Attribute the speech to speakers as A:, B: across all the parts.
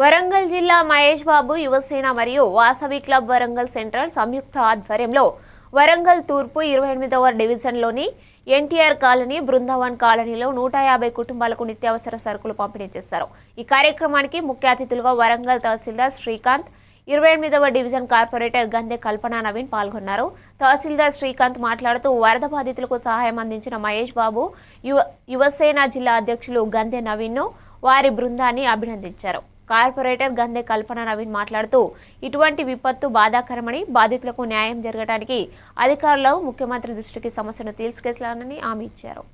A: వరంగల్ జిల్లా మహేష్ బాబు యువసేన మరియు Vasavi club Warangal central సంయుక్త ఆధ్వర్యంలో వరంగల్ తూర్పు ఇరవై ఎనిమిదవ డివిజన్లోని ఎన్టీఆర్ కాలనీ బృందావన్ కాలనీలో నూట యాభై కుటుంబాలకు నిత్యావసర సరుకులు పంపిణీ చేశారు. ఈ కార్యక్రమానికి ముఖ్య అతిథులుగా వరంగల్ తహసీల్దార్ శ్రీకాంత్ ఇరవై ఎనిమిదవ డివిజన్ కార్పొరేటర్ గందె కల్పన నవీన్ పాల్గొన్నారు. తహసీల్దార్ శ్రీకాంత్ మాట్లాడుతూ వరద బాధితులకు సహాయం అందించిన మహేష్ బాబు యువ యువసేన జిల్లా అధ్యక్షులు గందె నవీన్ను వారి బృందాన్ని అభినందించారు. కార్పొరేటర్ గందె కల్పన నవీన్ మాట్లాడుతూ ఇటువంటి విపత్తు బాధాకరమని బాధితులకు న్యాయం జరగడానికి అధికారులు ముఖ్యమంత్రి దృష్టికి సమస్యను తీసుకెళ్ళాలని హామీ ఇచ్చారు.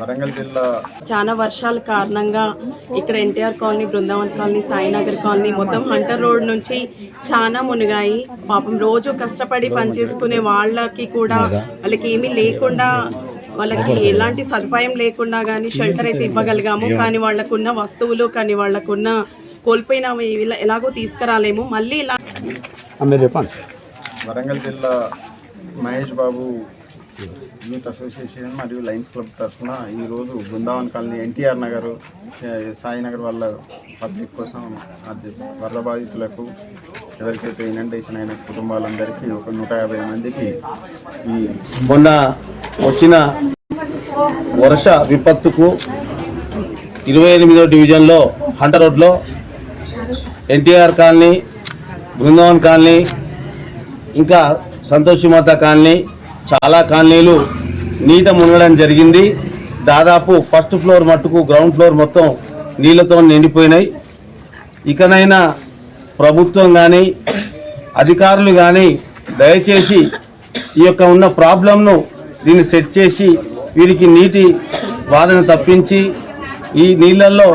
B: వరంగల్ జిల్లా
C: చాలా వర్షాల కారణంగా ఇక్కడ NTR colony Brindavan colony Sainagar colony మొత్తం హంటర్ రోడ్ నుంచి చాలా మునిగాయి. పాపం రోజు కష్టపడి పనిచేసుకునే వాళ్ళకి కూడా వాళ్ళకి ఏమీ లేకుండా వాళ్ళకి ఎలాంటి సదుపాయం లేకుండా కానీ షెల్టర్ అయితే ఇవ్వగలిగాము. కానీ వాళ్ళకున్న వస్తువులు కానీ వాళ్ళకున్న కోల్పోయినవి ఇలా- ఎలాగో తీసుకురాలేము. మళ్ళీ ఇలా
D: చెప్పండి.
B: వరంగల్ జిల్లా మహేష్ బాబు యూత్ అసోసియేషన్ మరియు లయన్స్ క్లబ్ తరఫున ఈరోజు బృందావన్ కాలనీ ఎన్టీఆర్ నగర్ సాయినగర్ వాళ్ళ పబ్లిక్ కోసం వరద బాధితులకు ఎవరికైతే ఇనండేషన్ అయిన కుటుంబాలందరికీ ఒక నూట యాభై మందికి ఈ
E: మొన్న వచ్చిన వర్ష విపత్తుకు ఇరవై ఎనిమిదో డివిజన్లో హంట రోడ్లో ఎన్టీఆర్ కాలనీ బృందావన్ కాలనీ ఇంకా సంతోషిమాత కాలనీ చాలా కాలనీలు నీట మునగడం జరిగింది. దాదాపు ఫస్ట్ ఫ్లోర్ మట్టుకు గ్రౌండ్ ఫ్లోర్ మొత్తం నీళ్ళతో నిండిపోయినాయి. ఇకనైనా ప్రభుత్వం కానీ అధికారులు కానీ దయచేసి ఈ యొక్క ఉన్న ప్రాబ్లంను దీన్ని సెట్ చేసి వీరికి నీటి బాధను తప్పించి ఈ నీళ్ళల్లో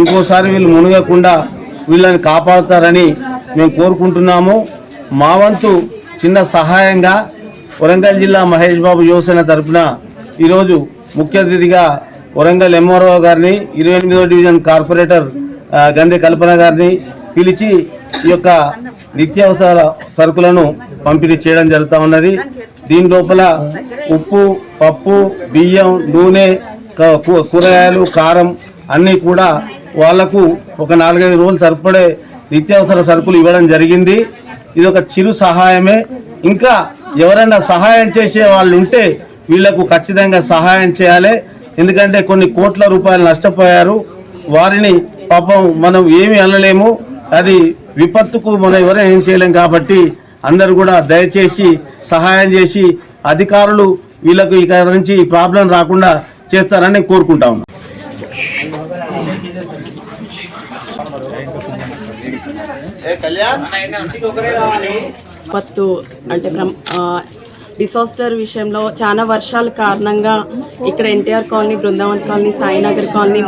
E: ఇంకోసారి వీళ్ళు మునగకుండా వీళ్ళని కాపాడుతారని మేము కోరుకుంటున్నాము. మా వంతు చిన్న సహాయంగా వరంగల్ జిల్లా మహేష్ బాబు యువసేన తరఫున ఈరోజు ముఖ్య అతిథిగా వరంగల్ ఎంఆర్ఓ గారిని ఇరవై ఎనిమిదో డివిజన్ కార్పొరేటర్ గంధి గంధె కల్పన గారిని పిలిచి ఈ యొక్క నిత్యావసర సరుకులను పంపిణీ చేయడం జరుగుతూ ఉన్నది. దీని లోపల ఉప్పు పప్పు బియ్యం నూనె కూ- కూరగాయలు కారం అన్నీ కూడా వాళ్ళకు ఒక నాలుగైదు రోజులు సరిపడే నిత్యావసర సరుకులు ఇవ్వడం జరిగింది. ఇది ఒక చిరు సహాయమే. ఇంకా ఎవరైనా సహాయం చేసే వాళ్ళు ఉంటే వీళ్ళకు ఖచ్చితంగా సహాయం చేయాలి. ఎందుకంటే కొన్ని కోట్ల రూపాయలు నష్టపోయారు. వారిని పాపం మనం ఏమి అనలేము. అది విపత్తుకు మనం ఎవరైనా ఏం చేయలేం కాబట్టి అందరూ కూడా దయచేసి సహాయం చేసి అధికారులు వీళ్ళకు ఇక నుంచి ఈ ప్రాబ్లం రాకుండా చేస్తారని కోరుకుంటా ఉన్నాం.
C: విపత్తు అంటే డిసాస్టర్ విషయంలో చాలా వర్షాల కారణంగా ఇక్కడ NTR colony Brindavan colony Sainagar colony